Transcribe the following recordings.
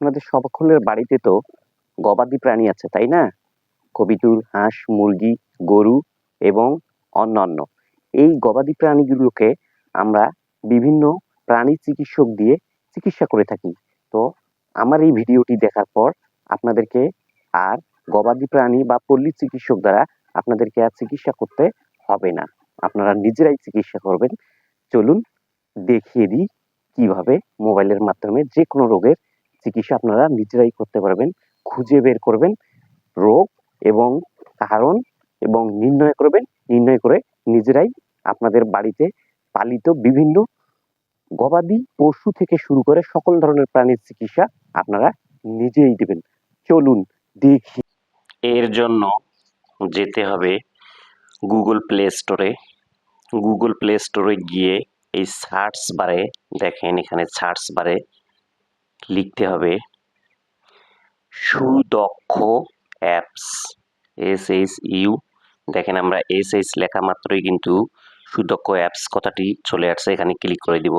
আপনাদের সকলের বাড়িতে তো গবাদি প্রাণী আছে, তাই না? কবিতুল, হাঁস, মুরগি, গরু এবং অন্যান্য। এই গবাদি প্রাণীগুলোকে আমরা বিভিন্ন প্রাণী চিকিৎসক দিয়ে চিকিৎসা করে থাকি। তো আমার এই ভিডিওটি দেখার পর আপনাদেরকে আর গবাদি প্রাণী বা পল্লী চিকিৎসক দ্বারা আপনাদেরকে আর চিকিৎসা করতে হবে না। আপনারা নিজেরাই চিকিৎসা করবেন। চলুন দেখিয়ে দিই কীভাবে মোবাইলের মাধ্যমে যে কোনো রোগের চিকিৎসা আপনারা নিজেরাই করতে পারবেন, খুঁজে বের করবেন রোগ এবং কারণ এবং নির্ণয় করবেন, নির্ণয় করে নিজেরাই আপনাদের বাড়িতে পালিত বিভিন্ন গবাদি পশু থেকে শুরু করে সকল ধরনের প্রাণীর চিকিৎসা আপনারা নিজেই দেবেন। চলুন দেখি। এর জন্য যেতে হবে গুগল প্লে স্টোরে। গুগল প্লে স্টোরে গিয়ে এই সার্চ বারে দেখেন, এখানে সার্চ বারে লিখতে হবে সুদক্ষ অ্যাপস এস এস ইউ দেখেন আমরা এস এস লেখা মাত্রই কিন্তু সুদক্ষ অ্যাপস কথাটি চলে আসছে, এখানে ক্লিক করে দিব।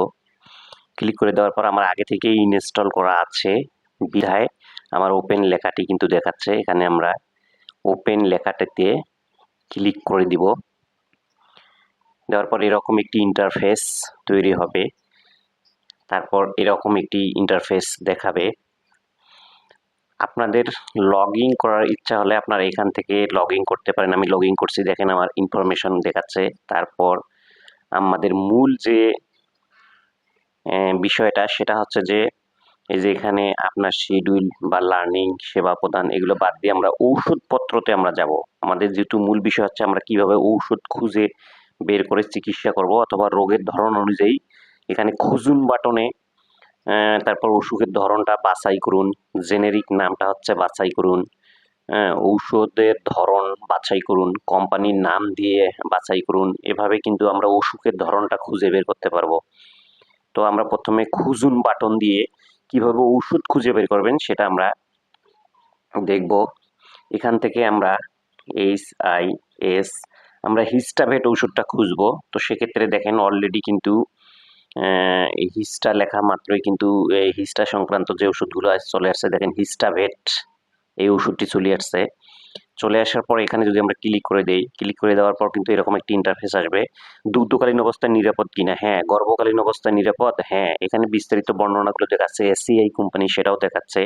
ক্লিক করে দেওয়ার পর আমার আগে থেকেই ইনস্টল করা আছে বিধায়। আমার ওপেন লেখাটি কিন্তু দেখাচ্ছে, এখানে আমরা ওপেন লেখাটাতে ক্লিক করে দিব। দেওয়ার পর এরকম একটি ইন্টারফেস তৈরি হবে। তারপর এরকম একটি ইন্টারফেস দেখাবে। আপনাদের লগ ইন করার ইচ্ছা হলে আপনারা এখান থেকে লগ ইন করতে পারেন। আমি লগ করছি, দেখেন আমার ইনফরমেশন দেখাচ্ছে। তারপর আমাদের মূল যে বিষয়টা, সেটা হচ্ছে যে, এই যে এখানে আপনার শিডিউল বা লার্নিং সেবা প্রদান, এগুলো বাদ দিয়ে আমরা ঔষধপত্রতে আমরা যাব। আমাদের যেহেতু মূল বিষয় হচ্ছে আমরা কীভাবে ঔষধ খুঁজে বের করে চিকিৎসা করব অথবা রোগের ধরন অনুযায়ী এখানে খুঁজুন বাটনে তারপর ওষুধের ধরনটা বাছাই করুন। জেনেরিক নামটা হচ্ছে বাছাই করুন। ঔষধের ধরন বাছাই করুন। কোম্পানির নাম দিয়ে বাছাই করুন। এভাবে কিন্তু আমরা ওষুধের ধরনটা খুঁজে বের করতে পারব। তো আমরা প্রথমে খুঁজুন বাটন দিয়ে কীভাবে ওষুধ খুঁজে বের করবেন সেটা আমরা দেখব। এখান থেকে আমরা এইচ আই এস আমরা হিস্টাভেট ওষুধটা খুঁজবো। তো সেক্ষেত্রে দেখেন অলরেডি কিন্তু এই হিস্টা লেখা মাত্রই কিন্তু হিস্টা সংক্রান্ত যে ওষুধগুলো চলে আসছে, দেখেন হিস্টাভেট এই ওষুধটি চলে আসছে। চলে আসার পর এখানে যদি আমরা ক্লিক করে দেই ক্লিক করে দেওয়ার পর কিন্তু এরকম একটি ইন্টারফেস আসবে। দুগ্ধকালীন অবস্থায় নিরাপদ কিনা? হ্যাঁ গর্ভকালীন অবস্থায় নিরাপদ? হ্যাঁ এখানে বিস্তারিত বর্ণনাগুলো দেখাচ্ছে এসসিআই কোম্পানি সেটাও দেখাচ্ছে।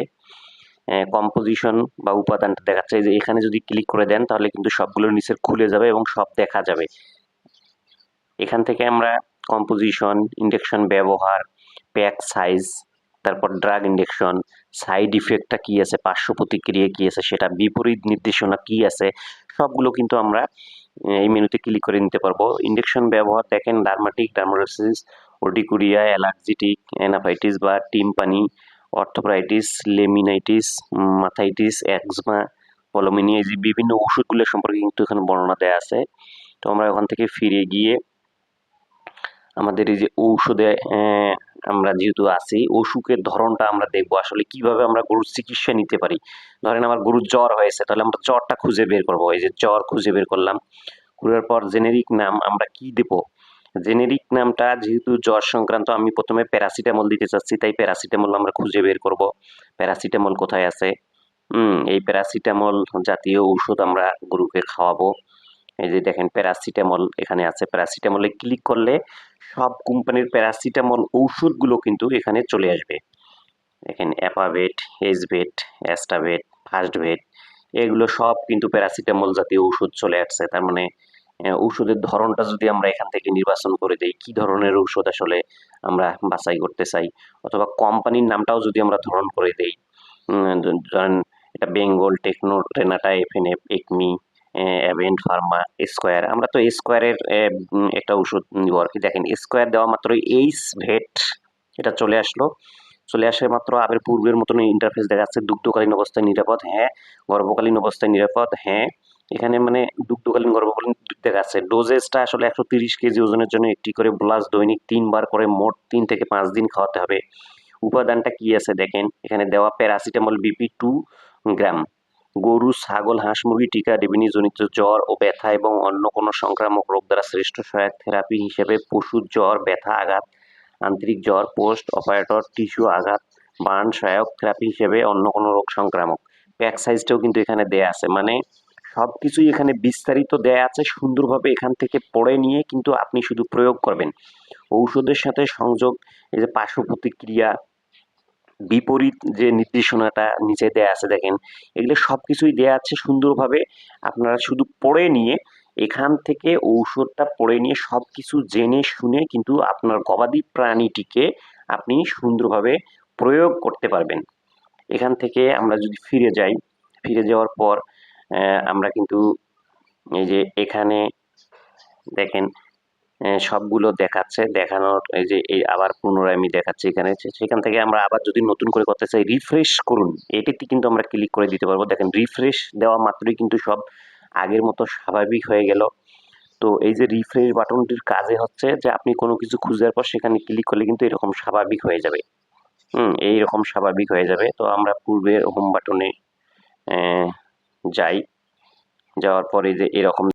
কম্পোজিশন বা উপাদানটা দেখাচ্ছে। যে এখানে যদি ক্লিক করে দেন, তাহলে কিন্তু সবগুলোর নিচের খুলে যাবে এবং সব দেখা যাবে। এখান থেকে আমরা কম্পোজিশন ইন্ডেকশন ব্যবহার প্যাক সাইজ তারপর ড্রাগ ইন্ডেকশন সাইড ইফেক্টটা কী আছে, পার্শ্ব প্রতিক্রিয়া কী আছে, সেটা বিপরীত নির্দেশনা কী আছে, সবগুলো কিন্তু আমরা এই মেনুতে ক্লিক করে নিতে পারব। ইন্ডেকশন ব্যবহার দেখেন ডার্মাটিক ডার্মাটোসিস ওর্টিকুরিয়া অ্যালার্জিটিক অ্যানাফাইটিস বা টিম্পানি অর্থোপ্রাইটিস লেমিনাইটিস মাথাইটিস একজমা পলোমিনিয়া যে বিভিন্ন ওষুধগুলো সম্পর্কে কিন্তু এখানে বর্ণনা দেওয়া আছে। তো আমরা ওখান থেকে ফিরে গিয়ে আমাদের এই যে ঔষধে আমরা যেহেতু আছি, অসুখের ধরনটা আমরা দেখব আসলে কীভাবে আমরা গরুর চিকিৎসা নিতে পারি। ধরেন আমার গরুর জ্বর হয়েছে, তাহলে আমরা জ্বরটা খুঁজে বের করব। এই যে জ্বর খুঁজে বের করলাম করার পর জেনেরিক নাম আমরা কি দেব? জেনেরিক নামটা যেহেতু জ্বর সংক্রান্ত, আমি প্রথমে প্যারাসিটামল দিতে চাচ্ছি, তাই প্যারাসিটামল আমরা খুঁজে বের করব। প্যারাসিটামল কোথায় আছে? হুম, এই প্যারাসিটামল জাতীয় ঔষধ আমরা গরুকে খাওয়াবো। এই যে দেখেন প্যারাসিটামল এখানে আছে। প্যারাসিটামলে ক্লিক করলে সব কোম্পানির প্যারাসিটামল ঔষধগুলো কিন্তু এখানে চলে আসবে। দেখেন অ্যাপাভেট হেজভেট অ্যাস্টাভেট ফার্স্টভেট এগুলো সব কিন্তু প্যারাসিটামল জাতীয় ওষুধ চলে আসছে। তার মানে ওষুধের ধরনটা যদি আমরা এখান থেকে নির্বাচন করে দেই, কি ধরনের ঔষধ আসলে আমরা বাছাই করতে চাই? অথবা কোম্পানির নামটাও যদি আমরা ধরন করে দেই ধরেন এটা Bengal Techno Renata FNF Acme অ্যাভেন্ট pharma square আমরা তো স্কোয়ারের একটা ওষুধ নিব আর কি। দেখেন স্কোয়ার দেওয়া মাত্র এইস ভেট এটা চলে আসলো। চলে আসে মাত্র আগের পূর্বের মতন ইন্টারফেস দেখা যাচ্ছে দুগ্ধকালীন অবস্থায় নিরাপদ হ্যাঁ। গর্ভকালীন অবস্থায় নিরাপদ হ্যাঁ। এখানে মানে দুগ্ধকালীন, গর্ভকালীন দেখা যাচ্ছে ডোজেসটা আসলে একশো তিরিশ কেজি ওজনের জন্য একটি করে ব্লাস দৈনিক তিনবার করে মোট তিন থেকে পাঁচ দিন খাওয়াতে হবে। উপাদানটা কি আছে দেখেন। এখানে দেওয়া প্যারাসিটামল বিপি টু গ্রাম। গরু, ছাগল, হাঁস, মুরগি, টিকা ডিবিনি জনিত জ্বর ও ব্যথা এবং অন্য কোনো সংক্রামক রোগ দ্বারা শ্রেষ্ঠ সহায়ক থেরাপি হিসেবে পশুর জ্বর, ব্যথা, আঘাত, আন্তরিক জ্বর, পোস্ট অপারেটর, টিস্যু আঘাত বার্ন সহায়ক থেরাপি হিসেবে অন্য কোনো রোগ সংক্রামক। প্যাক সাইজটাও কিন্তু এখানে দেয়া আছে। মানে সব কিছুই এখানে বিস্তারিত দেয়া আছে, সুন্দরভাবে এখান থেকে পড়ে নিয়ে কিন্তু আপনি শুধু প্রয়োগ করবেন। ঔষধের সাথে সংযোগ, এই যে পার্শ্ব প্রতিক্রিয়া বিপরীত যে নির্দেশনাটা নিচে দেয়া আছে, দেখেন, এগুলো সব কিছুই দেয়া আছে সুন্দরভাবে। আপনারা শুধু পড়ে নিয়ে, এখান থেকে ঔষধটা পড়ে নিয়ে সব কিছু জেনে শুনে কিন্তু আপনার গবাদি প্রাণীটিকে আপনি সুন্দরভাবে প্রয়োগ করতে পারবেন। এখান থেকে আমরা যদি ফিরে যাই, ফিরে যাওয়ার পর আমরা কিন্তু এই যে এখানে দেখেন সবগুলো দেখাচ্ছে। দেখানোর এই যে, এই আবার পুনরায় আমি দেখাচ্ছি এখানে। সেখান থেকে আমরা আবার যদি নতুন করে করতে চাই রিফ্রেশ করুন। এটিতে কিন্তু আমরা ক্লিক করে দিতে পারব। দেখেন রিফ্রেশ দেওয়া মাত্রই কিন্তু সব আগের মতো স্বাভাবিক হয়ে গেল। তো এই যে রিফ্রেশ বাটনটির কাজে হচ্ছে যে, আপনি কোনো কিছু খুঁজার পর সেখানে ক্লিক করলে কিন্তু এরকম স্বাভাবিক হয়ে যাবে। হুম, এইরকম স্বাভাবিক হয়ে যাবে। তো আমরা পূর্বের হোম বাটনে যাই। যাওয়ার পরে যে এরকম